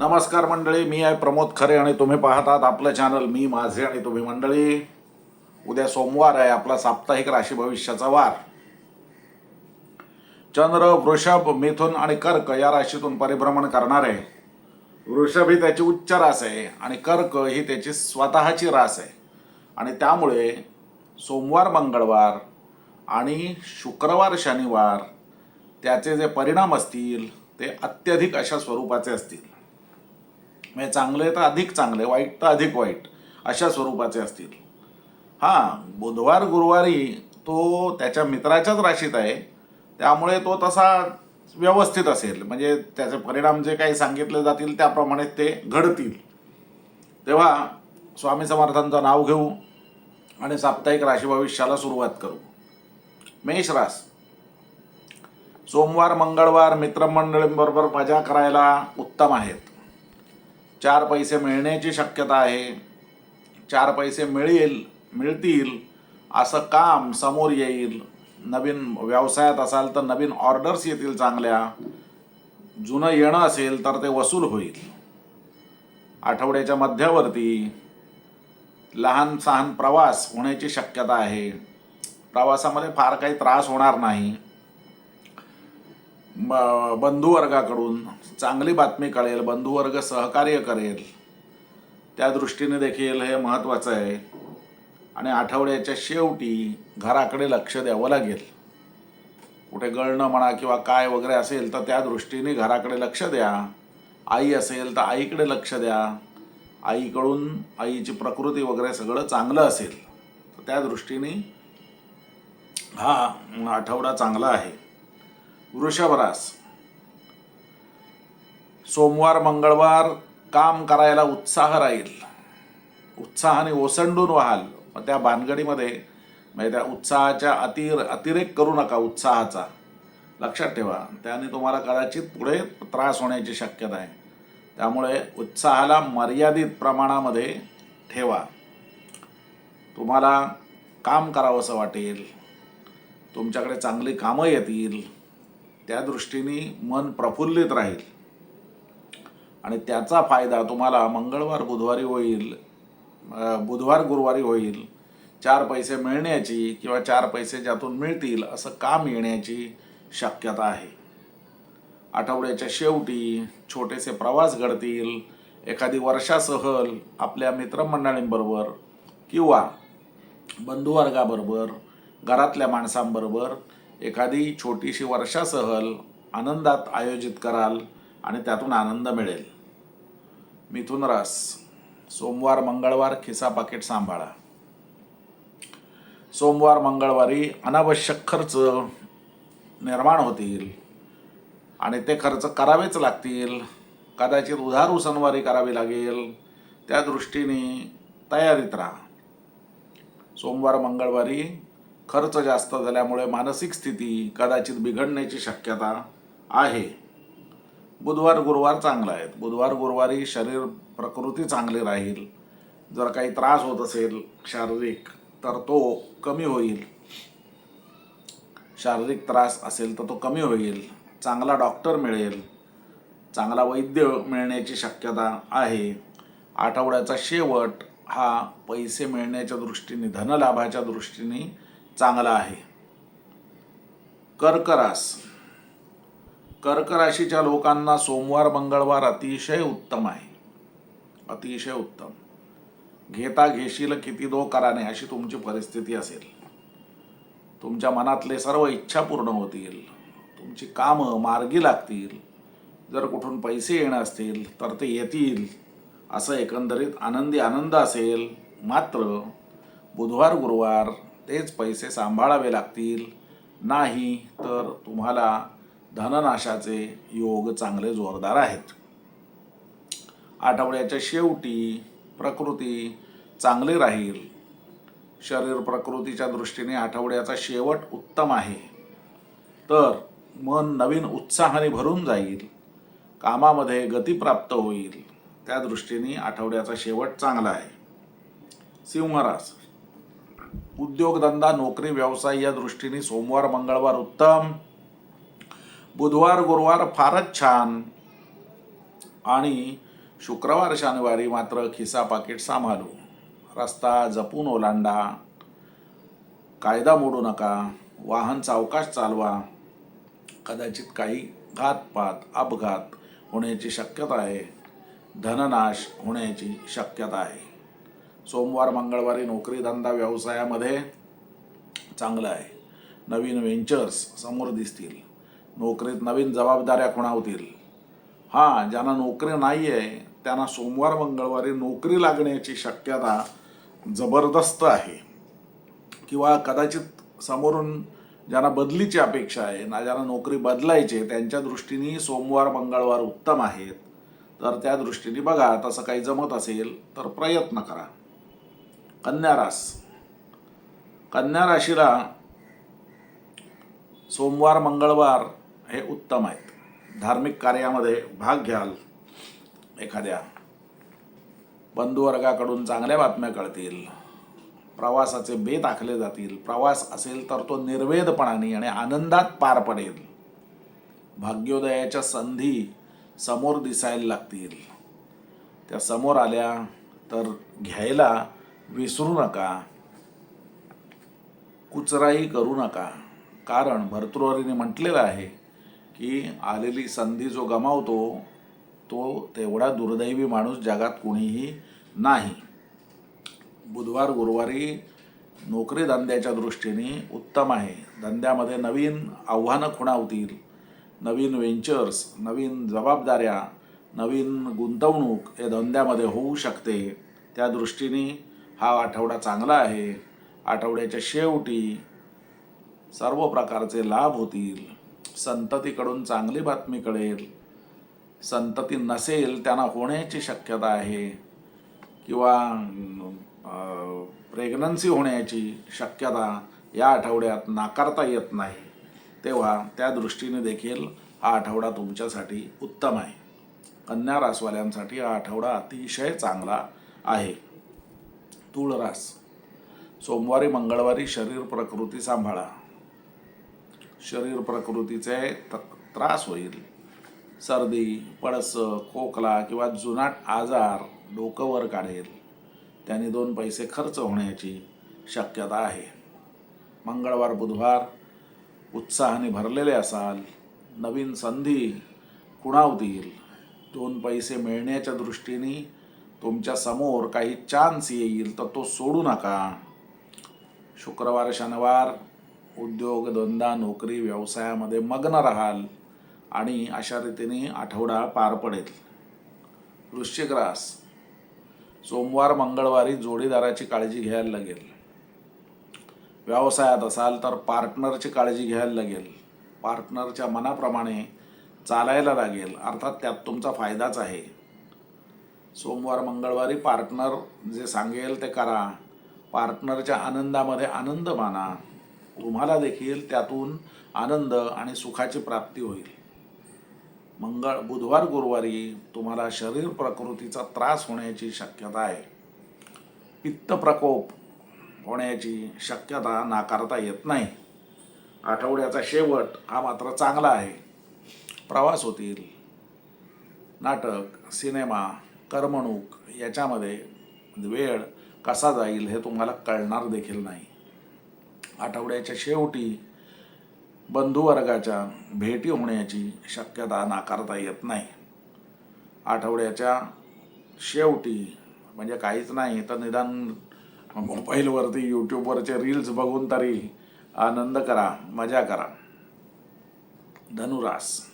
नमस्कार मंडळी मी आहे प्रमोद खरे आणि तुम्ही पाहतात आपलं चॅनल मी माझे आणि तुम्ही मंडळी. उद्या सोमवार आहे आपला साप्ताहिक राशी भविष्याचा वार. चंद्र वृषभ मिथुन आणि कर्क या राशीतून परिभ्रमण करणार आहे. वृषभ ही त्याची उच्च रास आहे आणि कर्क ही त्याची स्वतःची रास आहे. आणि त्यामुळे सोमवार मंगळवार आणि शुक्रवार शनिवार त्याचे जे परिणाम असतील ते अत्यधिक अशा स्वरूपाचे असतील. म्हणजे चांगले तर अधिक चांगले वाईट तर अधिक वाईट अशा स्वरूपाचे असतील. हां बुधवार गुरुवारी तो त्याच्या मित्राच्याच राशीत आहे. त्यामुळे तो तसा व्यवस्थित असेल. म्हणजे त्याचे परिणाम जे काही सांगितले जातील त्याप्रमाणे ते घडतील. तेव्हा स्वामी समर्थांचं नाव घेऊ आणि साप्ताहिक राशी भविष्याला सुरुवात करू. मेष रास सोमवार मंगळवार मित्रमंडळींबरोबर मजा करायला उत्तम आहेत. चार पैसे मिळण्याची शक्यता आहे. चार पैसे मिळेल मिळतील असं काम समोर येईल. नवीन व्यवसायात असाल तर नवीन ऑर्डर्स येतील चांगल्या. जुनं येणं असेल तर ते वसूल होईल. आठवड्याच्या मध्यावरती लहान सहान प्रवास होण्याची शक्यता आहे. प्रवासामध्ये फार काही त्रास होणार नाही. ब- बंधुवर्गाकडून चांगली बातमी कळेल बंधुवर्ग सहकार्य करेल. त्या दृष्टीने देखील हे महत्त्वाचं आहे. आणि आठवड्याच्या शेवटी घराकडे लक्ष द्यावं लागेल. कुठे गळणं म्हणा किंवा काय वगैरे असेल तर त्या दृष्टीने घराकडे लक्ष द्या. आई असेल तर आईकडे लक्ष द्या. आईकडून आईची प्रकृती वगैरे सगळं चांगलं असेल. तर त्या दृष्टीने हा आठवडा चांगला आहे. वृषभरास. सोमवार मंगळवार काम करायला उत्साह राहील. उत्साहाने ओसंडून व्हाल. मग त्या भानगडीमध्ये म्हणजे त्या उत्साहाच्या अतिर अतिरेक करू नका उत्साहाचा. लक्षात ठेवा त्याने तुम्हाला कदाचित पुढे त्रास होण्याची शक्यता आहे. त्यामुळे उत्साहाला मर्यादित प्रमाणामध्ये ठेवा. तुम्हाला काम करावंसं वाटेल. तुमच्याकडे चांगली कामं येतील. त्या दृष्टीने मन प्रफुल्लित राहील. आणि त्याचा फायदा तुम्हाला मंगळवार बुधवारी होईल बुधवार गुरुवारी होईल. चार पैसे मिळण्याची किंवा चार पैसे ज्यातून मिळतील असं काम येण्याची शक्यता आहे. आठवड्याच्या शेवटी छोटेसे प्रवास घडतील. एखादी वर्षा सहल आपल्या मित्रमंडळींबरोबर किंवा बंधुवर्गाबरोबर घरातल्या माणसांबरोबर एखादी छोटीशी वर्षा सहल आनंदात आयोजित कराल आणि त्यातून आनंद मिळेल. मिथुन रास सोमवार मंगळवार खिसा पाकिट सांभाळा. सोमवार मंगळवारी अनावश्यक खर्च निर्माण होतील आणि ते खर्च करावेच लागतील. कदाचित उधार उसनवारी करावी लागेल. त्या दृष्टीने तयारीत राहा. सोमवार मंगळवारी खर्च जास्त झाल्यामुळे मानसिक स्थिती कदाचित बिघडण्याची शक्यता आहे. बुधवार गुरुवार चांगला आहेत. बुधवार गुरुवारी शरीर प्रकृती चांगली राहील. जर काही त्रास होत असेल शारीरिक तर तो कमी होईल. शारीरिक त्रास असेल तर तो कमी होईल. चांगला डॉक्टर मिळेल. चांगला वैद्य मिळण्याची शक्यता आहे. आठवड्याचा शेवट हा पैसे मिळण्याच्या दृष्टीने धनलाभाच्या दृष्टीने चांगला आहे. कर्करास. कर्क राशीच्या लोकांना सोमवार मंगळवार अतिशय उत्तम आहे. अतिशय उत्तम. घेता घेशील किती दो कराने अशी तुमची परिस्थिती असेल. तुमच्या मनातले सर्व इच्छा पूर्ण होतील. तुमची कामं मार्गी लागतील. जर कुठून पैसे येणं असतील तर ते येतील. असं एकंदरीत आनंदी आनंद असेल. मात्र बुधवार गुरुवार तेच पैसे सांभाळावे लागतील. नाही तर तुम्हाला धननाशाचे योग चांगले जोरदार आहेत. आठवड्याच्या शेवटी प्रकृती चांगली राहील. शरीर प्रकृतीच्या दृष्टीने आठवड्याचा शेवट उत्तम आहे. तर मन नवीन उत्साहाने भरून जाईल. कामामध्ये गती प्राप्त होईल. त्या दृष्टीने आठवड्याचा शेवट चांगला आहे. सिंहरास उद्योगधंदा नोकरी व्यवसाय या दृष्टीने सोमवार मंगळवार उत्तम. बुधवार गुरुवार फारच छान. आणि शुक्रवार शनिवारी मात्र खिसा पाकिट सांभाळू. रस्ता जपून ओलांडा. कायदा मोडू नका. वाहन सावकाश चालवा. कदाचित काही घातपात अपघात होण्याची शक्यता आहे. धननाश होण्याची शक्यता आहे. सोमवार मंगळवारी नोकरी धंदा व्यवसायामध्ये चांगलं आहे. नवीन व्हेंचर्स समोर दिसतील. नोकरीत नवीन जबाबदाऱ्या खुणावतील. हां ज्यांना नोकरी नाही आहे त्यांना सोमवार मंगळवारी नोकरी लागण्याची शक्यता जबरदस्त आहे. किंवा कदाचित समोरून ज्यांना बदलीची अपेक्षा आहे ना ज्यांना नोकरी बदलायची आहे त्यांच्या दृष्टीने सोमवार मंगळवार उत्तम आहेत. तर त्या दृष्टीने बघा तसं काही जमत असेल तर प्रयत्न करा. कन्या रास कन्या राशीला सोमवार मंगळवार हे उत्तम आहेत. धार्मिक कार्यामध्ये भाग घ्याल. एखाद्या बंधुवर्गाकडून चांगल्या बातम्या कळतील. प्रवासाचे बेत आखले जातील. प्रवास असेल तर तो निर्वेदपणाने आणि आनंदात पार पडेल. भाग्योदयाच्या संधी समोर दिसायला लागतील. त्या समोर आल्या तर घ्यायला विसरू नका. कुचराई करू नका. कारण भर्तृहरीने म्हटलेलं आहे की आलेली संधी जो गमावतो तो तेवढा दुर्दैवी माणूस जगात कुणीही नाही. बुधवार गुरुवारी नोकरी धंद्याच्या दृष्टीने उत्तम आहे. धंद्यामध्ये नवीन आव्हानं खुणावतील. नवीन व्हेंचर्स नवीन जबाबदाऱ्या नवीन गुंतवणूक हे धंद्यामध्ये होऊ शकते. त्या दृष्टीने हा आठवडा चांगला आहे. आठवड्याच्या शेवटी सर्व प्रकारचे लाभ होतील. संततीकडून चांगली बातमी कळेल. संतती नसेल त्यांना होण्याची शक्यता आहे. किंवा प्रेग्नन्सी होण्याची शक्यता या आठवड्यात नाकारता येत नाही. तेव्हा त्या दृष्टीने देखील हा आठवडा तुमच्यासाठी उत्तम आहे. कन्या रासवाल्यांसाठी हा आठवडा अतिशय चांगला आहे. तूळ रास. सोमवारी मंगळवारी शरीर प्रकृती सांभाळा. शरीर प्रकृतीचे त त्रास होईल. सर्दी पळस खोकला किंवा जुनाट आजार डोकं वर काढेल. त्याने दोन पैसे खर्च होण्याची शक्यता आहे. मंगळवार बुधवार उत्साहाने भरलेले असाल नवीन संधी खुणावतील दोन पैसे मिळण्याच्या दृष्टीने तुमच्यासमोर काही चान्स येईल तर तो सोडू नका. शुक्रवार शनिवार उद्योग धंदा नोकरी व्यवसायामध्ये मग्न राहाल आणि अशा रीतीने आठवडा पार पडेल. वृश्चिक रास सोमवार मंगळवारी जोडीदाराची काळजी घ्यायला लागेल. व्यवसायात असाल तर पार्टनरची काळजी घ्यायला लागेल. पार्टनरच्या मनाप्रमाणे चालायला लागेल. अर्थात त्यात तुमचा फायदाच आहे. सोमवार मंगळवारी पार्टनर जे सांगेल ते करा. पार्टनरच्या आनंदामध्ये आनंद माना. तुम्हाला देखील त्यातून आनंद आणि सुखाची प्राप्ती होईल. मंगळ बुधवार गुरुवारी तुम्हाला शरीर प्रकृतीचा त्रास होण्याची शक्यता आहे. पित्त प्रकोप होण्याची शक्यता नाकारता येत नाही. आठवड्याचा शेवट हा मात्र चांगला आहे. प्रवास होतील. नाटक सिनेमा करमणूक याच्यामध्ये वेळ कसा जाईल हे तुम्हाला कळणार देखील नाही. आठवड्याच्या शेवटी बंधुवर्गाच्या भेटी होण्याची शक्यता नाकारता येत नाही. आठवड्याच्या शेवटी म्हणजे काहीच नाही तर निदान मोबाईलवरती यूट्यूबवरचे रील्स बघून तरी आनंद करा मजा करा. धनुरास.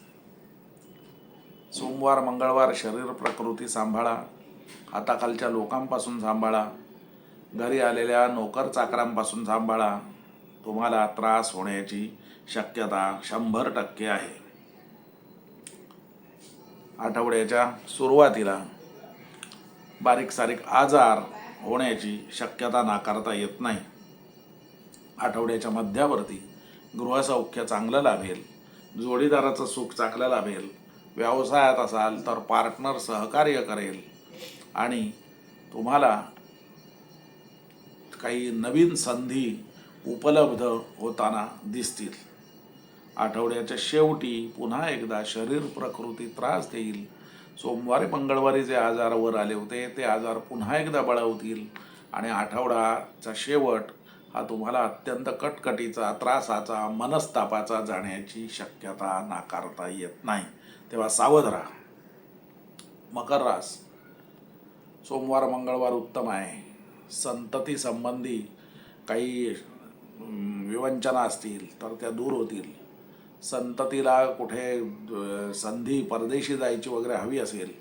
सोमवार मंगळवार शरीर प्रकृती सांभाळा. हाताखालच्या लोकांपासून सांभाळा. घरी आलेल्या नोकर चाकरांपासून सांभाळा. तुम्हाला त्रास होण्याची शक्यता शंभर टक्के आहे. आठवड्याच्या सुरुवातीला बारीक सारीक आजार होण्याची शक्यता नाकारता येत नाही. आठवड्याच्या मध्यावरती गृहसौख्य चांगलं लाभेल. जोडीदाराचं सुख चांगलं लाभेल. व्यवसायात असाल तर पार्टनर सहकार्य करेल. आणि तुम्हाला काही नवीन संधी उपलब्ध होताना दिसतील. आठवड्याच्या शेवटी पुन्हा एकदा शरीर प्रकृती त्रास देईल. सोमवारी मंगळवारी जे आजार वर आले होते ते आजार पुन्हा एकदा बळावतील. आणि आठवडाचा शेवट हा तुम्हाला अत्यंत कटकटीचा त्रासाचा मनस्तापाचा जाण्याची शक्यता नाकारता येत नाही. तेव्हा सावध राहा. मकर रास. सोमवार मंगळवार उत्तम आहे. संतती संबंधी काही विवंचना असतील तर त्या दूर होतील. संततीला कुठे संधी परदेशी जायची वगैरे हवी असेल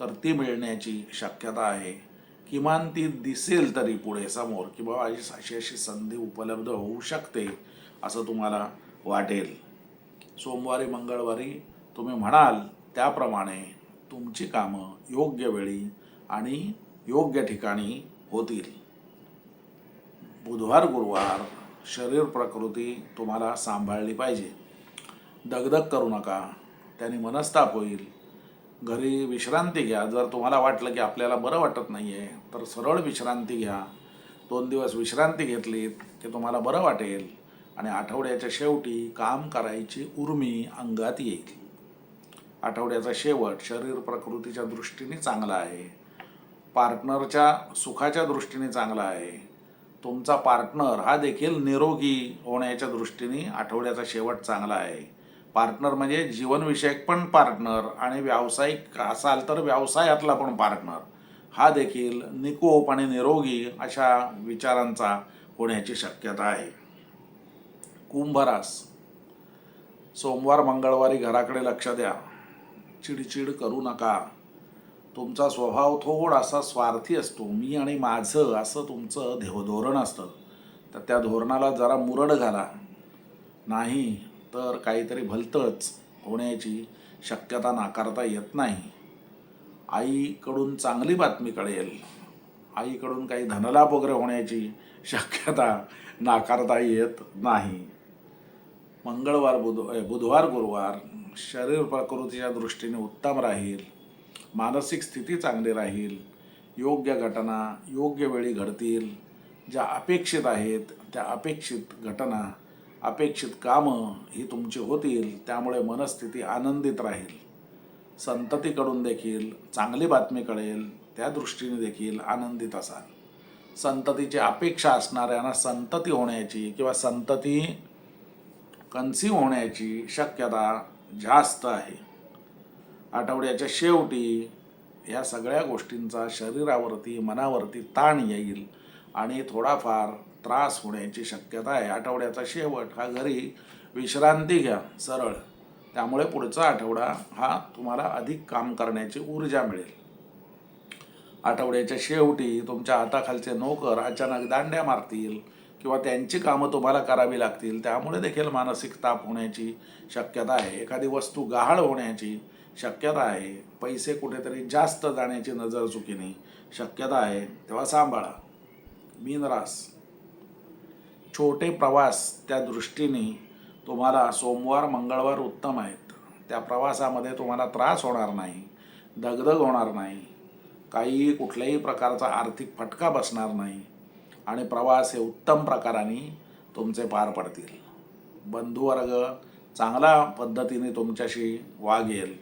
तर ती मिळण्याची शक्यता आहे. किमान ती दिसेल तरी पुढे समोर की बाबा अशी अशी अशी संधी उपलब्ध होऊ शकते असं तुम्हाला वाटेल. सोमवारी मंगळवारी तुम्ही म्हणाल त्याप्रमाणे तुमची कामं योग्य वेळी आणि योग्य ठिकाणी होतील. बुधवार गुरुवार शरीर प्रकृती तुम्हाला सांभाळली पाहिजे. दगदग करू नका. त्याने मनस्ताप होईल. घरी विश्रांती घ्या. जर तुम्हाला वाटलं की आपल्याला बरं वाटत नाही आहे तर सरळ विश्रांती घ्या. दोन दिवस विश्रांती घेतलीत की तुम्हाला बरं वाटेल आणि आठवड्याच्या शेवटी काम करायची उर्मी अंगात येईल. आठवड्याचा शेवट शरीर प्रकृतीच्या दृष्टीने चांगला आहे. पार्टनरच्या सुखाच्या दृष्टीने चांगला आहे. तुमचा पार्टनर हा देखील निरोगी होण्याच्या दृष्टीने आठवड्याचा शेवट चांगला आहे. पार्टनर म्हणजे जीवनविषयक पण पार्टनर आणि व्यावसायिक असाल तर व्यवसायातला पण पार्टनर. हा देखील निकोप आणि निरोगी अशा विचारांचा होण्याची शक्यता आहे. कुंभरास. सोमवार मंगळवारी घराकडे लक्ष द्या. चिडचिड करू नका. तुमचा स्वभाव थोडासा स्वार्थी असतो. मी आणि माझं असं तुमचं देव धोरण असतं. तर त्या धोरणाला जरा मुरड घाला. नाही तर काहीतरी भलतंच होण्याची शक्यता नाकारता येत नाही. आईकडून चांगली बातमी कळेल. आईकडून काही धनलाभ वगैरे होण्याची शक्यता नाकारता येत नाही. मंगळवार बुध बुधवार गुरुवार शरीर प्रकृतीच्या दृष्टीने उत्तम राहील मानसिक स्थिती चांगली राहील योग्य घटना योग्य वेळी घडतील ज्या अपेक्षित आहेत त्या अपेक्षित घटना अपेक्षित कामं ही तुमची होतील त्यामुळे मनस्थिती आनंदित राहील. संततीकडून देखील चांगली बातमी कळेल त्या दृष्टीने देखील आनंदित असाल. संततीची अपेक्षा असणाऱ्यांना संतती होण्याची किंवा संतती कन्सिव्ह होण्याची शक्यता जास्त आहे. आठवड्याच्या शेवटी या सगळ्या गोष्टींचा शरीरावरती मनावरती ताण येईल आणि थोडाफार त्रास होण्याची शक्यता आहे. आठवड्याचा शेवट हा घरी विश्रांती घ्या सरळ. त्यामुळे पुढचा आठवडा हा तुम्हाला अधिक काम करण्याची ऊर्जा मिळेल. आठवड्याच्या शेवटी तुमच्या हाताखालचे नोकर अचानक दांड्या मारतील किंवा त्यांची कामं तुम्हाला करावी लागतील त्यामुळे देखील मानसिक ताप होण्याची शक्यता आहे. एखादी वस्तू गहाळ होण्याची शक्यता आहे. पैसे कुठेतरी जास्त जाण्याची नजर चुकीने शक्यता आहे. तेव्हा सांभाळा. मीनरास छोटे प्रवास त्या दृष्टीने तुम्हाला सोमवार मंगळवार उत्तम आहेत. त्या प्रवासामध्ये तुम्हाला त्रास होणार नाही दगदग होणार नाही काही कुठल्याही प्रकारचा आर्थिक फटका बसणार नाही. आणि प्रवास हे उत्तम प्रकाराने तुमचे पार पडतील. बंधुवर्ग चांगल्या पद्धतीने तुमच्याशी वागेल.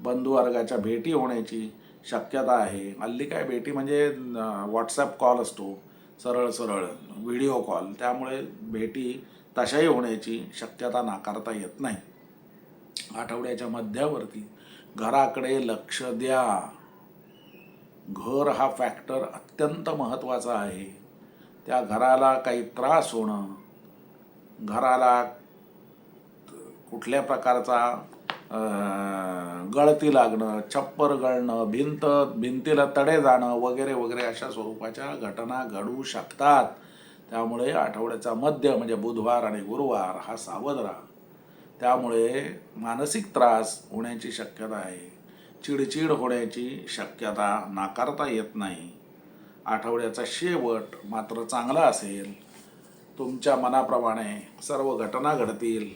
बंधुवर्गाच्या भेटी होण्याची शक्यता आहे. हल्ली काय भेटी म्हणजे व्हॉट्सॲप कॉल असतो. सरळ सरळ व्हिडिओ कॉल त्यामुळे भेटी तशाही होण्याची शक्यता नाकारता येत नाही. आठवड्याच्या मध्यावरती घराकडे लक्ष द्या. घर हा फॅक्टर अत्यंत महत्त्वाचा आहे. त्या घराला काही त्रास होणं घराला कुठल्या प्रकारचा गळती लागणं छप्पर गळणं भिंत भिंतीला तडे जाणं वगैरे वगैरे अशा स्वरूपाच्या घटना घडू शकतात. त्यामुळे आठवड्याचा मध्य म्हणजे बुधवार आणि गुरुवार हा सावध राहा. त्यामुळे मानसिक त्रास होण्याची शक्यता आहे. चिडचिड होण्याची शक्यता नाकारता येत नाही. आठवड्याचा शेवट मात्र चांगला असेल. तुमच्या मनाप्रमाणे सर्व घटना घडतील.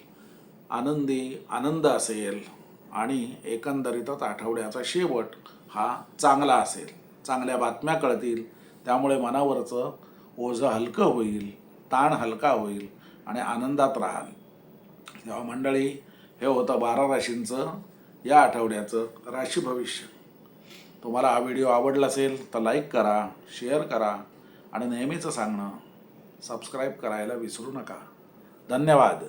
आनंदी आनंद असेल. आणि एकंदरीतच आठवड्याचा शेवट हा चांगला असेल. चांगल्या बातम्या कळतील. त्यामुळे मनावरचं ओझं हलकं होईल ताण हलका होईल आणि आनंदात राहाल. तेव्हा मंडळी हे होतं बारा राशींचं. या आठवड्याचं राशी भविष्य. तुम्हाला हा व्हिडिओ आवडला असेल तर लाईक करा शेअर करा आणि नेहमीचं सांगणं सबस्क्राईब करायला विसरू नका. धन्यवाद.